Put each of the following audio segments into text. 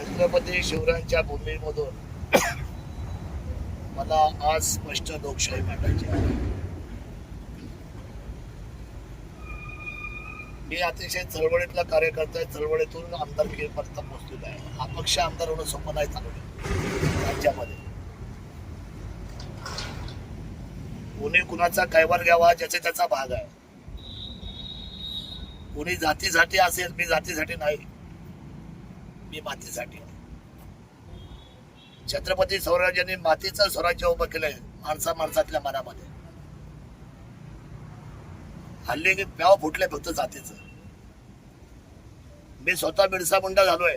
छत्रपती शिवरायांच्या भूमीमधून मला आज स्पष्ट लोकशाही मांडायची आहे. मी अतिशय चळवळीतला कार्यकर्ता आहे. चळवळीतून आमदारकीपर्यंत पोहोचलेला आहे. अपक्ष आमदार होणं सोपं नाही चालवलं राज्यामध्ये. कोणी कुणाचा कैवार घ्यावा ज्याचा त्याचा भाग आहे. कोणी जातीसाठी असेल मी जातीसाठी नाही. मी मातीसाठी. छत्रपती स्वराज्याने मातीचं स्वराज्य उभं केलंय माणसा माणसातल्या मनामध्ये. हल्ली की प्याव फुटले फक्त जातीच. मी स्वतः बिरसा मुंडा झालोय.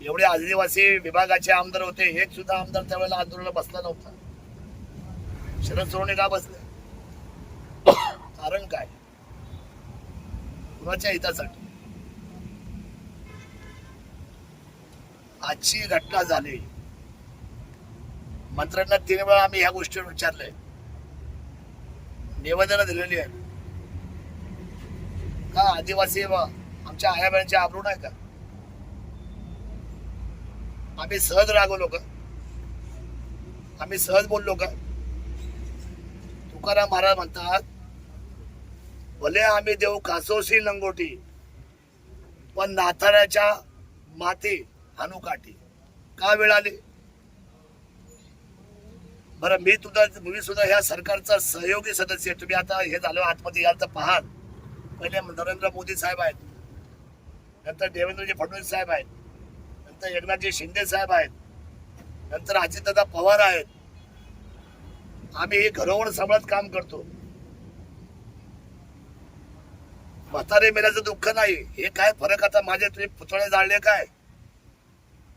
एवढे आदिवासी विभागाचे आमदार होते एक सुद्धा आमदार त्यावेळेला आंदोलनाला बसला नव्हता. शरद सोडणे का बसले? कारण काय? कुणाच्या हितासाठी? आजची घटना झाली. मंत्र्यांना तीन वेळा आम्ही ह्या गोष्टीवर विचारले निवेदन दिलेली आहेत. का आदिवासी आमच्या आया बहिणीचे आबरू नाही का? आम्ही सहज रागवलो का आम्ही सहज बोललो का? तुकाराम महाराज म्हणतात भले आम्ही देऊ कासोशी लंगोटी पण नाथाऱ्याच्या माती हानुकाठी का वेळ आली? बरं मी तुझा मी सुद्धा ह्या सरकारचा सहयोगी सदस्य तुम्ही आता हे झालं आतमध्ये याल तर पाहाल. पहिले नरेंद्र मोदी साहेब आहेत. नंतर देवेंद्रजी फडणवीस साहेब आहेत. नंतर एकनाथजी शिंदे साहेब आहेत. नंतर अजितदादा पवार आहेत. आम्ही हे घरोवर सांभाळत काम करतो. म्हातारे मेल्याचं दुःख नाही. हे काय फरक आता माझे? तुम्ही पुतळे जाळले काय?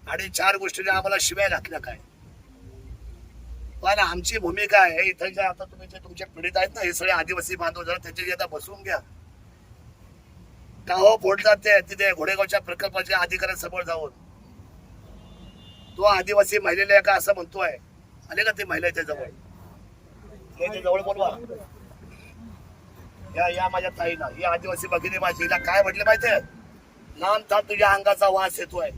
आणि चार गोष्टीने आम्हाला शिव्या घातल्या काय? पण आमची भूमिका आहे इथं जे आता तुम्ही जे तुमचे पीडित आहेत ना हे सगळे आदिवासी बांधव जरा त्याची आता बसवून घ्या. का हो फोडतात ते तिथे घोडेगावच्या प्रकल्पाच्या अधिकाऱ्यांसमोर जाऊन. तो आदिवासी महिलेला का असं म्हणतोय? आले का ते महिला त्या जवळ? हे ते जवळ बोलवा. या या माझ्या ताईला ही आदिवासी भगिनी माझी हिला काय म्हटले माहितीये? लांब था तुझ्या अंगाचा वास येतोय.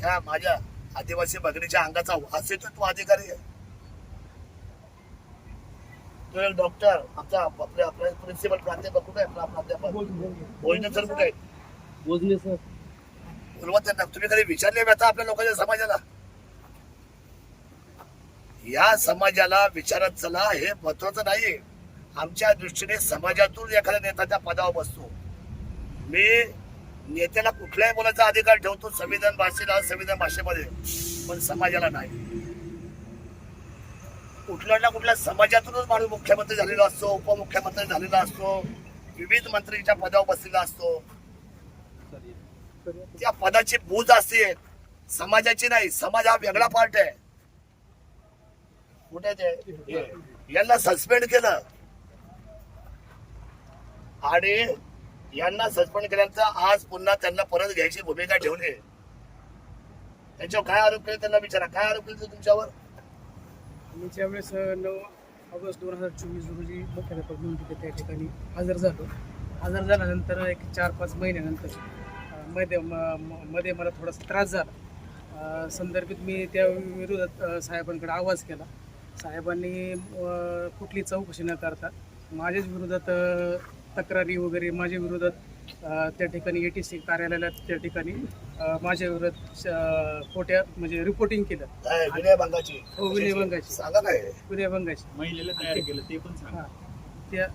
ह्या माझ्या आदिवासी भगिनीच्या अंगाचा वास येतोय तू अधिकारी आहे. तो एक डॉक्टर आमचा आपल्या आपल्या प्रिन्सिपल प्राध्यापक कुठे आपला प्राध्यापक. भोजन सर कुठे मोजले सर. बोलवा त्यांना तुम्ही कधी विचारले व्यथा आपल्या लोकांच्या समाजाला? या समाजाला विचारत चला हे महत्वाचं नाही आमच्या दृष्टीने समाजातून एखादा नेता त्या पदावर बसतो. मी नेत्याला कुठल्याही बोलायचा अधिकार ठेवतो संविधान भाषेला संविधान भाषेमध्ये. पण समाजाला नाही. कुठल्या ना कुठल्या समाजातूनच माणूस मुख्यमंत्री झालेला असतो उपमुख्यमंत्री झालेला असतो विविध मंत्रीच्या पदावर बसलेला असतो. त्या पदाची बूज असते समाजाची नाही समाज हा वेगळा पार्ट आहे. कुठे ते. यांना सस्पेंड केलं. आणि यांना सस्पेंड केल्यानंतर आज पुन्हा त्यांना परत घ्यायची भूमिका ठेवणे त्यांच्यावर काय आरोप केले त्यांना विचारा. काय आरोप केले तुमच्यावर? मी ज्यावेळेस नऊ ऑगस्ट दोन हजार चोवीस रोजी मुख्याध्यापक म्हणून तिथे त्या ठिकाणी हजर झालो. हजर झाल्यानंतर एक चार पाच महिन्यानंतर अं, मध्ये म- म- मध्ये मला थोडासा त्रास झाला. अं, संदर्भित मी त्या विरोधात अं, साहेबांकडे आवाज केला. साहेबांनी अं, कुठली चौकशी न करता माझ्याच विरोधात अं, तक्रारी वगैरे माझ्या विरोधात त्या ठिकाणी ए टी सी कार्यालयाला त्या ठिकाणी माझ्या विरोधात खोट्या म्हणजे रिपोर्टिंग केलं. विनयभंगाची हो, विनयभंगाची. सांगा काय? विनयभंगाची महिलेला तयार केलं ते पण सांगा. हा. त्या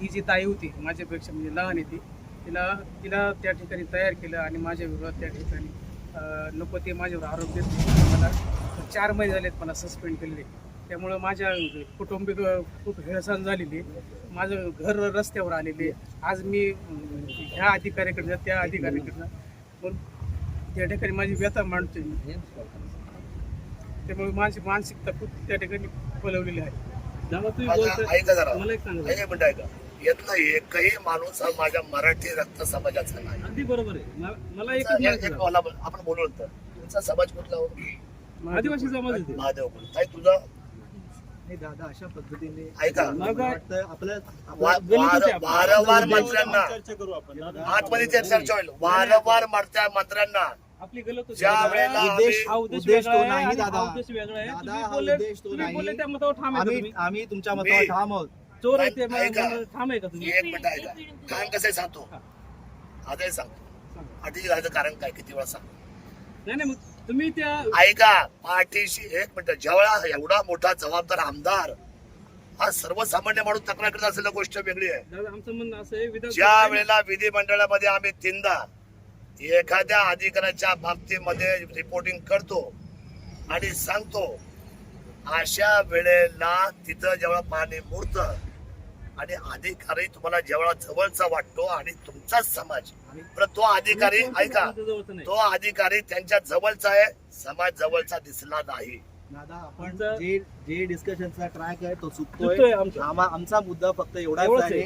ती जी ताई होती माझ्यापेक्षा म्हणजे लहान आहे ती तिला तिला त्या ठिकाणी तयार केलं आणि माझ्या विरोधात त्या ठिकाणी नको ते माझ्यावर आरोप देत. मला चार महिने झालेत मला सस्पेंड केलेले. त्यामुळं माझ्या कुटुंबिक खूप हेळसांड झालेली माझं घर रस्त्यावर आलेले आज मी ह्या अधिकाऱ्याकडनं त्या अधिकाऱ्याकडनं पण त्या ठिकाणी माझी व्यथा मांडतोय मी. त्यामुळे माझी मानसिकता खूप त्या ठिकाणी पलवलेली आहे. जेव्हा तुम्ही माझा बोलताय ऐका जरा मला एक सांगा. ऐका म्हणताय का येत नाही एकही माणूस हा माझ्या मराठी रक्त समाजाचा नाही. अगदी बरोबर आहे. मला एक- आपण बोलू नंतर. तुमचा समाज कुठला हो? आदिवासी समाज. महादेव ताई तुझा नाही दादा अशा पद्धतीने ऐका. मग मला वाटतं आपलं वा- गणितच आहे वार- आपलं. वारंवार मंत्र्यांना. चर्चा करू आपण आतमध्ये ते चर्चा होईल वारंवार मंत्र्या मंत्र्यांना. आपली गलत होती. ज्या वेळेला उद्देश हा उद्देश उद्देश वेगळा तो आहे नाही आणि दादा. हा उद्देश वेगळा आहे. दादा, तुम्ही हा बोलले उद्देश तो तुम्ही नाही. बोलले त्या मतावर ठाम आहे का आम्ही तुम्ही. आम्ही तुमच्या मी- मतावर ठाम आहोत. चोर आहे ते ऐका. ठाम आहे का तुम्ही? एक मिनिट ऐका. ठाम कसं सांगतो? आजही सांगतो. आधी कारण काय? किती वेळा सांगतो? नाही नाही मग तुम्ही त्या ऐका पाठीशी एक मिनिट. जेवढा एवढा मोठा जबाबदार आमदार हा सर्वसामान्य माणूस तक्रार करत असेल गोष्ट वेगळी आहे. दादा आमचं म्हणणं असं आहे विधान ज्या वेळेला विधिमंडळामध्ये आम्ही तीनदा एखाद्या अधिकाऱ्याच्या बाबतीमध्ये रिपोर्टिंग करतो आणि सांगतो अशा वेळेला तिथं जेव्हा पाणी मुरत आणि अधिकारी तुम्हाला जेवढा जवळचा वाटतो आणि तुमचाच समाज पण तो अधिकारी ऐका तो अधिकारी त्यांच्या जवळचा आहे समाज जवळचा दिसला नाही दादा आपण आमचं- जे जे डिस्कशनचा ट्रॅक आहे तो चुकतोय आमचा. आमा- आमचा मुद्दा फक्त एवढाच आहे.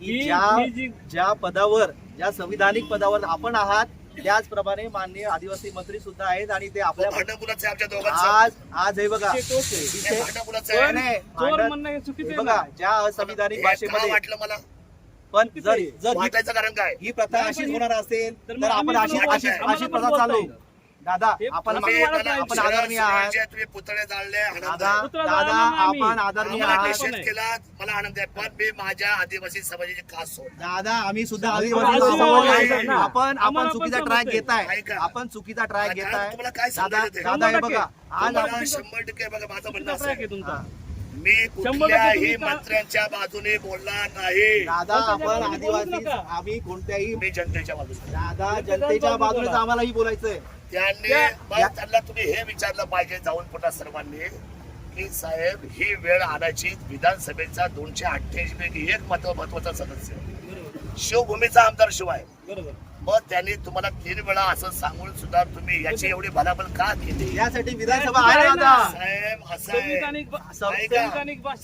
की ज्या ज्या पदावर ज्या संविधानिक पदावर आपण आहात त्याचप्रमाणे माननीय आदिवासी मंत्री सुद्धा आहेत आणि ते आपल्या आमच्या दोघांचं आज आज हे बघा आहे. हे नाही, चोर भांडण- म्हणणं हे चुकीचं हे आहे बघा ना. ज्या असंविधानिक हे का भाषेमध्ये वाटलं मला पण जर जर ही- वाटायचं कारण काय ही प्रथा अशीच होणार असेल तर तर मग आपण अशी पण अशी बोलतोय. अशी आम्हाला प्रथा चालू येईल. दादा आपण तुम्ही मला आपण आदरणीय आहात तुम्ही पुतळे जाळले आनंद दादा आहे. पुतळा दादा जाळला ना आम्ही. आपण आदरणीय आम्हाला आहात निषेध आहे. केला मला आनंद आहे पण मी माझ्या आदिवासी समाजाची खास सोड दादा आम्ही सुद्धा आदिवासी आदिवासी समाज आहे आहे. ना. आपण आम्हाला आपण पण चुकीचा ट्रॅक समजतंय. घेताय ऐका. आपण चुकीचा ट्रॅक आता घेताय तुम्हाला काय दादा सांगायचं ते? दादा हे बघा. आज आपण शंभर टक्के बघा माझं म्हणणं असं आहे आहे. तुमचा मी कुठल्याही तुम्ही का- मंत्र्यांच्या बाजूने बोलणार नाही दादा आपण बाजूने आदिवासी. आम्ही कोणत्याही मी जनतेच्या बाजूने दादा जनतेच्या बाजूनेच आम्हालाही बोलायचंय त्यांनी त्या- मग त्यांना तुम्ही हे विचारलं पाहिजे जाऊन पोटा सर्वांनी की साहेब ही वेळ आणायची विधानसभेचा दोनशे अठ्ठ्याऐंशी पैकी एक महत्त्व महत्त्वाचा सदस्य शिवभूमीचा आमदार शिवाय. बरोबर. मग त्यांनी तुम्हाला तीन वेळा असं सांगून सुद्धा तुम्ही याची एवढी भलाबल का केली? यासाठी विधानसभा आहे ना दादा साहेब असं आहे. संविधानिक भाषा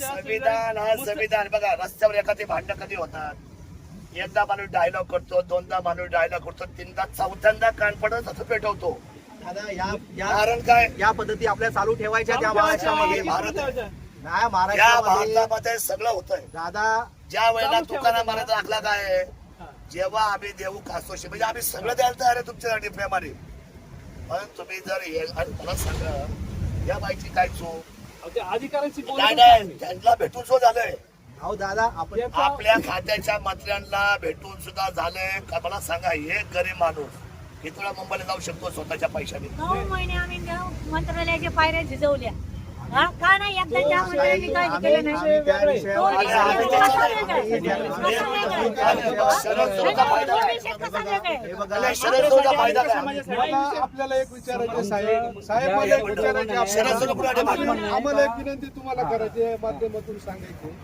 संविधान हा संविधान. बघा रस्त्यावर एखादी भांडण कधी होतात? एकदा माणूस डायलॉग करतो दोनदा माणूस डायलॉग करतो तीनदा चौथ्यांदा कान पडत असं पेटवतो दादा या या कारण काय या पद्धती आपल्या चालू ठेवायच्या त्या आमच्या महाराष्ट्रामध्ये भाषा- भारत- नाही या महाराष्ट्रामध्ये भारतामध्ये सगळं होतंय दादा ज्या वेळेला चालू तुकाराम. महाराज दाखला काय? हा. जेव्हा आम्ही देऊ कासोशी म्हणजे आम्ही सगळं द्यायला तयार आहे तुमच्यासाठी प्रेमाने पण तुम्ही जर हे आणि मला सांगा या बाईची काय चूक बोलत नाही. त्यांना भेटून सो झालंय अहो दादा आपण आपल्या खात्याच्या मंत्र्यांना भेटून सुद्धा झालंय. का मला सांगा एक गरीब माणूस किती वेळा मुंबईला जाऊ शकतो स्वतःच्या पैशाने? नऊ महिने आम्ही त्या मंत्रालयाच्या पायऱ्या झिजवल्या. हा का नाही एकदा त्या मंत्र्यांनी काय आम्ही केलं नाही आम्ही त्या तो विषयावर विषय आम्ही कसा त्याच्यात- वेगळा आहे? कसा वेगळा आहे? शरद सोडचा फायदा तो काय? विषय कसा वेगळा आहे? हे बघा नाही, शरद सोडचा फायदा काय मला आपल्याला एक विचारायचं साहेब साहेब मला एक विचारायचे शरद आपल्याला. सोडा कुठे भागणार? आम्हाला एक विनंती तुम्हाला करायची आहे माध्यमातून सांगायची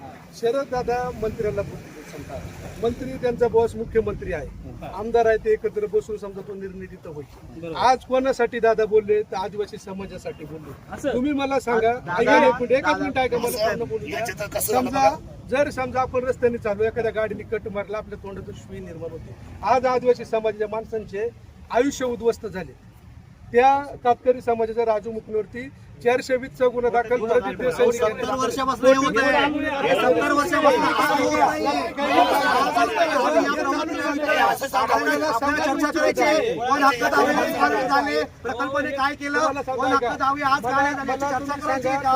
शरद दादा मंत्र्याला समजा मंत्री त्यांचा बॉस मुख्यमंत्री आहे आमदार आहे ते एकत्र बसून समजा तो निर्णय तिथं होईल. आज कोणासाठी दादा बोलले तर आदिवासी समाजासाठी बोलले असं? तुम्ही मला सांगा एक मिनिट, एकच दादा- मिनिट ऐका मला बोलू समजा. जर समजा आपण रस्त्याने चालू एखाद्या गाडीने कट मारला आपल्या तोंडातून शिवी निर्माण होते आज आदिवासी समाजाच्या माणसांचे आयुष्य उद्ध्वस्त झाले त्या कातकरी समाजाच्या राजू मुकणीवरती चारशे वीसचा गुन्हा दाखल चर्चा करायची हक्क दावे काय झाले. प्रकल्पाने काय केलं कोण हक्क दावे आज काय चर्चा करायची का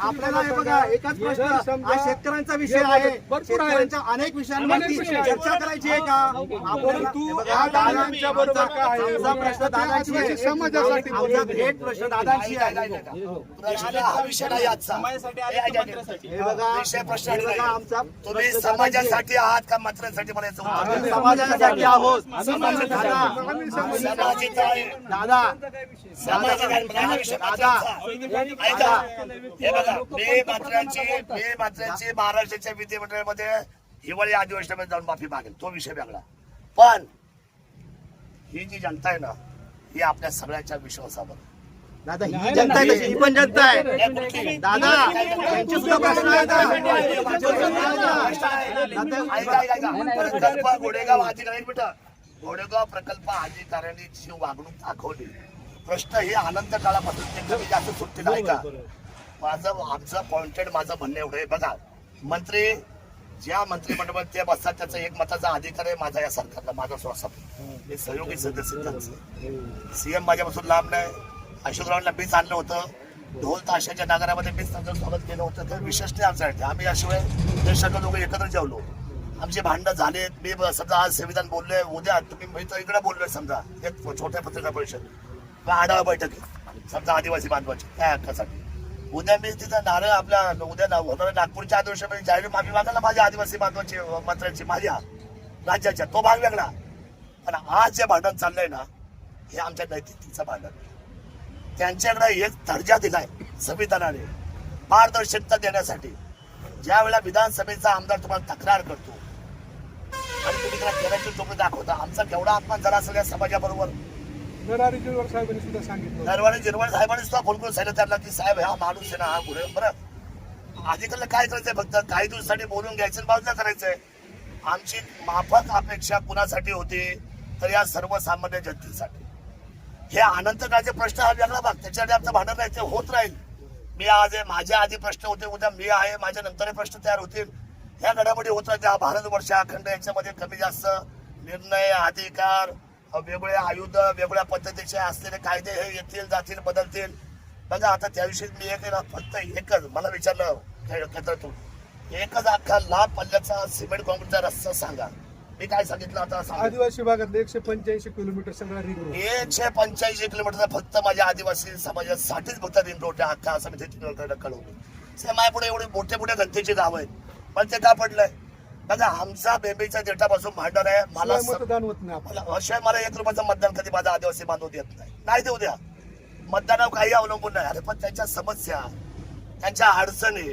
आपल्याला हे बघा एकच प्रश्न हा शेतकऱ्यांचा विषय आहे शेतकऱ्यांच्या अनेक विषयांवरती चर्चा करायची आहे. का या दादा- दादांच्या बरोबर काय प्रश्न दादांची समाजासाठी थेट प्रश्न दादांची आहे. प्रश्न हा विषय नाही आजचा हे ऐका की. बघा विषय प्रश्न आणि बघा नाही. आमचा तुम्ही आहे. समाजासाठी आहात का मंत्र्यांसाठी मला याचं उत्तर आम्ही द्या. समाजासाठी आहोत समाजासाठी दादा आम्ही समाजासाठी समाजाचा आहे. दादा समाजाचा आहे. मला विषय दादा मंत्र्यांचा. ऐका हे बघा मी मंत्र्यांची मी मंत्र्यांची महाराष्ट्राच्या विधिमंडळामध्ये हिवाळी अधिवेशनामध्ये जाऊन माफी मागेल तो विषय वेगळा पण ही जी जनता आहे ना ही आपल्या सगळ्यांच्या विश्वासावर दादा ही जनता आहे तशी ही पण जनता आहे. दादा त्यांचे सुद्धा प्रश्न आहेत ऐका प्रकल्प गोडेगाव अधिकारी गोडेगाव प्रकल्प अधिकाऱ्यांनी वागणूक दाखवली. प्रश्न हे अनंत काळापासून कमी जास्त सुटतील ऐका. माझं आमचं पॉइंटेड माझं म्हणणं एवढं आहे. बघा मंत्री ज्या मंत्रिमंडळात ते बसतात त्याचा एक मताचा अधिकार आहे माझा या सरकारला माझा श्वास मी सहयोगी सदस्य त्यांचे सीएम माझ्यापासून लांब नाही. अशोकरावांना मीच आणलं होतं. ढोल ताशाच्या नागरामध्ये मीच त्यांचं स्वागत केलं होतं. तर विशेष नाही आमच्यासाठी आम्ही याशिवाय ते सगळे लोक एकत्र जेवलो. आमचे भांडणं झालेत. मी समजा आज संविधान बोललोय. उद्या तुम्ही मी तर इकडे बोललोय समजा. एक छोट्या पत्रकार परिषद. आढावा बैठक समजा आदिवासी बांधवाची. त्या हक्कासाठी. उद्या मी तिथं नारळ आपल्या उद्या ना- होणाऱ्या नागपूरच्या आदेशामध्ये जाहीर माफी मागायला माझ्या आदिवासी बांधवांची मंत्र्यांची माझ्या राज्याच्या. तो भाग वेगळा. पण आज जे भांडण चाललंय ना हे आमच्या नैतिकतेचं भांडण आहे. त्यांच्याकडे एक दर्जा दिलाय संविधानाने. पारदर्शकता देण्यासाठी. ज्या वेळेला विधानसभेचा आमदार तुम्हाला तक्रार करतो. आणि तुम्ही त्याला केराची टोपी दाखवता. आमचा केवढा अपमान झाला असेल या समाजाबरोबर. नरहरी जिरवार साहेबांनी सुद्धा सांगितलं. नरवाणे जिरवाणे साहेबांनी सुद्धा फोन करून सांगितलं. त्यांना की साहेब हा माणूस आहे ना हा गुन्हे बरं. अधिकाऱ्याला काय करायचंय फक्त? काही दिवसासाठी बोलून घ्यायचं बाजूला करायचंय. आमची माफक अपेक्षा कुणासाठी होती? तर या सर्वसामान्य जनतेसाठी. हे अनंतकाळचे प्रश्न हा वेगळा भाग. त्याच्यासाठी आमचं भांडण नाही ते होत राहील. मी आज आहे माझ्या आधी प्रश्न होते उद्या मी आहे माझ्या नंतरही प्रश्न तयार होतील. ह्या घडामोडी होत राहत्या हा भारतवर्ष अखंड याच्यामध्ये कमी जास्त निर्णय अधिकार वेगळे आयुध वेगवेगळ्या पद्धतीचे असलेले कायदे हे येतील जातील बदलतील. बघा आता त्याविषयी मी एक ना फक्त एकच मला विचारलं खेळ- क्षेत्रातून एकच अख्खा लांब पल्ल्याचा सिमेंट कॉन्क्रीटचा रस्ता सांगा. मी काय सांगितलं आता? सांगा आदिवासी भागातले एकशे पंच्याऐंशी किलोमीटर सगळा रिंग रोड एकशे पंच्याऐंशी किलोमीटर फक्त माझ्या आदिवासी समाजासाठीच फक्त रिंग रोड अख्खा असं मी तिथे कळवलं साहेब माझ्यापुढे एवढे मोठे मोठे घंटेचे गाव आहेत. पण ते का पडलंय? बघा आमचा बेंबीच्या देठापासून भांडण आहे. मला मतदान होत नाही मला शिवाय मला एक रुपयाचं मतदान कधी माझा आदिवासी बांधव देत नाही. नाही देऊ द्या. मतदानावर काही अवलंबून नाही. अरे पण त्यांच्या समस्या त्यांच्या अडचणी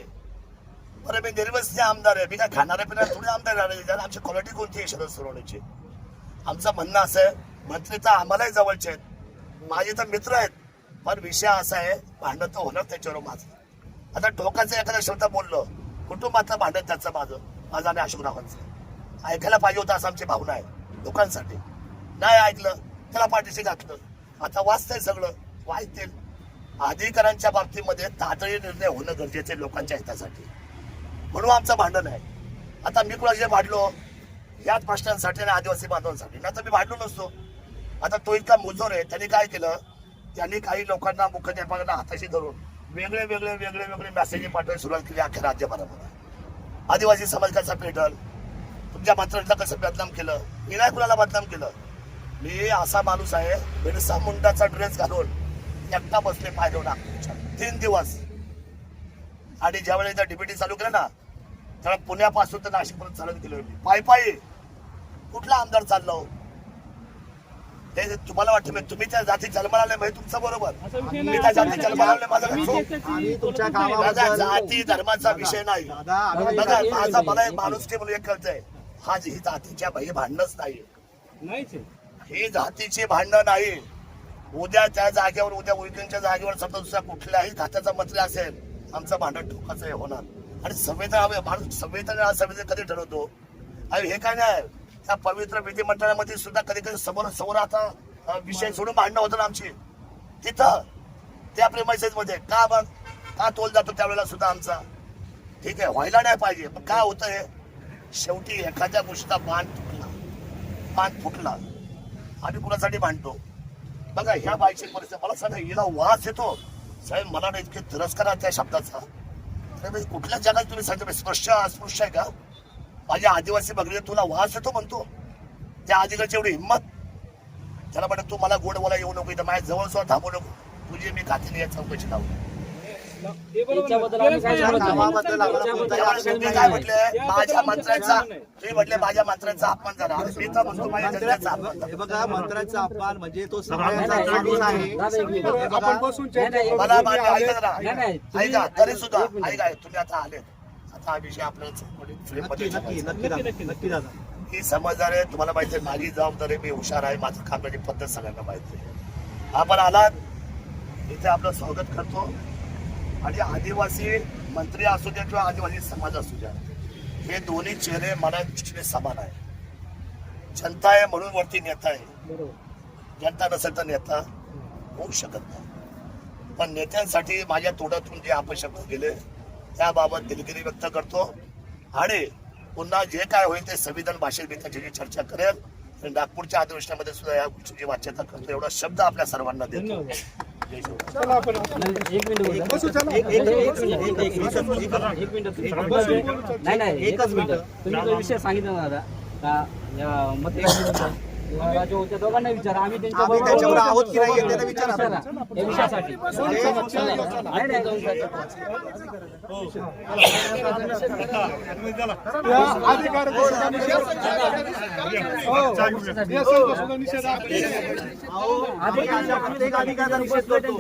बरं मी निर्वसनीय आमदार आहे. मी काय खाणारे पिणारे थोडे आमदार राहिले त्याला आमची क्वालिटी कोणती आहे शरद सोडवण्याची आमचं म्हणणं असं आहे मंत्री तर आम्हालाही जवळचे आहेत. माझे तर मित्र आहेत. पण विषय असा आहे भांडण तर होणार त्याच्यावर माझं. आता टोकाचं एखादा शब्द बोललो कुटुंबातलं भांडण त्याचं माझं. माझं आणि अशोकरावांचं. ऐकायला पाहिजे होतं असं आमची भावना आहे लोकांसाठी. नाही ऐकलं त्याला पाठीशी घातलं. आता वाचतंय सगळं वाचतील. अधिकारांच्या बाबतीमध्ये तातडी निर्णय होणं गरजेचं आहे लोकांच्या हितासाठी. म्हणून आमचं भांडण आहे. आता मी कुणाशी भांडलो? याच प्रश्नांसाठी आणि आदिवासी बांधवांसाठी. नाही तर मी भांडलो नसतो. आता तो इतका मुजोर आहे त्यांनी काय केलं? त्यांनी काही लोकांना मुख्याध्यापकांना हाताशी धरून वेगळे वेगळे वेगळे वेगळे मेसेज पाठवायला सुरुवात केली अख्ख्या राज्यभरामध्ये. आदिवासी समाज कसा पेटल. तुमच्या मंत्र्यांना कसं बदनाम केलं? मी नाही कुणाला बदनाम केलं. मी असा माणूस आहे बिरसा मुंडाचा ड्रेस घालून एकटा बसले पाहिजे नागपूरच्या तीन दिवस. आणि ज्यावेळेस इथं चालू केलं ना त्यावेळेला पुण्यापासून तर नाशिकपर्यंत चालत गेलो मी. पायी पायी कुठला आमदार चाललो? ते तुम्हाला वाटतं मी- तुम्ही त्या जाती जन्माला आले म्हणजे तुमचं बरोबर. मी त्या जाती जन्माला आले माझं माझा जाती धर्माचा विषय नाही. बघा माझा मला एक माणूस की म्हणून एक कळतंय. हा ही जातीच्या ही भांडणच नाही. ही जातीची भांडण नाही. उद्या त्या जागेवर उद्या उलटींच्या जागेवर समजा दुसऱ्या कुठल्याही खात्याचा मंत्री असेल आमचं भांडण टोकाचं हे होणार. आणि संवेदना हवे माणूस संवेदना संवेदना कधी ठरवतो? आणि हे काय नाही. त्या पवित्र विधिमंडळामध्ये सुद्धा कधी कधी समोर समोर आता विषय सोडून भांडणं होतं ना आमची. तिथं त्या प्रेमाइसेस मध्ये का मग का तोल जातो त्यावेळेला सुद्धा आमचा? ठीक आहे व्हायला नाही पाहिजे. पण काय होतं हे शेवटी एखाद्या गोष्टीचा बाण तुटला बाण फुटला. आम्ही कुणासाठी भांडतो? बघा ह्या बाईची परिस्थिती मला सांगा हिला वास येतो? साहेब मला इतके तिरस्कार त्या शब्दाचा. अरे कुठल्या जगात तुम्ही सांगतो स्पर्श अस्पृश्य आहे का? माझ्या आदिवासी बघले तुला वास येतो म्हणतो. त्या आदिवासी एवढी हिंमत. त्याला म्हणत तू मला गोड बोला येऊ नको इथं माझ्या जवळ सुद्धा थांबू नको. तुझी मी खात्री या चौकशी लावू माझ्या बद्दल मंत्र्यांचा आमचं काय तुम्ही म्हटले माझ्या मंत्र्यांचा अपमान झाला आणि मी तर म्हणतो माझ्या जनतेचा अपमान झाला. हे बघा मंत्र्यांचा अपमान म्हणजे तो आहे. मला ऐका जरा तरी सुद्धा. ऐका तुम्ही आता आले आता हा विषय आपल्याला ही समजदार आहे तुम्हाला माहिती आहे माझी जबाबदारी मी हुशार आहे माझं कामाची पद्धत सगळ्यांना माहिती आहे. आपण आलात इथे आपलं स्वागत करतो. आणि आदिवासी मंत्री असू द्या किंवा आदिवासी समाज असू द्या हे दोन्ही चेहरे मला दृष्टीने समान आहे जनता आहे म्हणून वरती नेता आहे. जनता नसेल तर नेता होऊ शकत नाही. पण नेत्यांसाठी माझ्या तोंडातून जे अपशब्द गेले त्याबाबत दिलगिरी व्यक्त करतो आणि पुन्हा जे काय होईल ते संविधान भाषेत मी त्याची चर्चा करेल आणि नागपूरच्या अधिवेशनामध्ये सुद्धा या गोष्टीची वाच्यता करतो. एवढा शब्द आपल्या सर्वांना देतो. नाही नाही एकच मिनिट. तुम्ही विषय सांगितला दादा का? या मत राजू होते दोघांना विचारा. आम्ही त्यांच्या आम्ही बरोबर- त्यांच्यावर आहोत की नाही ते तर विचारा. या विषयासाठी नाही, नाही, या अधिकार हो. या सर्व सुद्धा निषेध आहे. आम्ही अशा प्रत्येक अधिकाराचा निषेध करतो.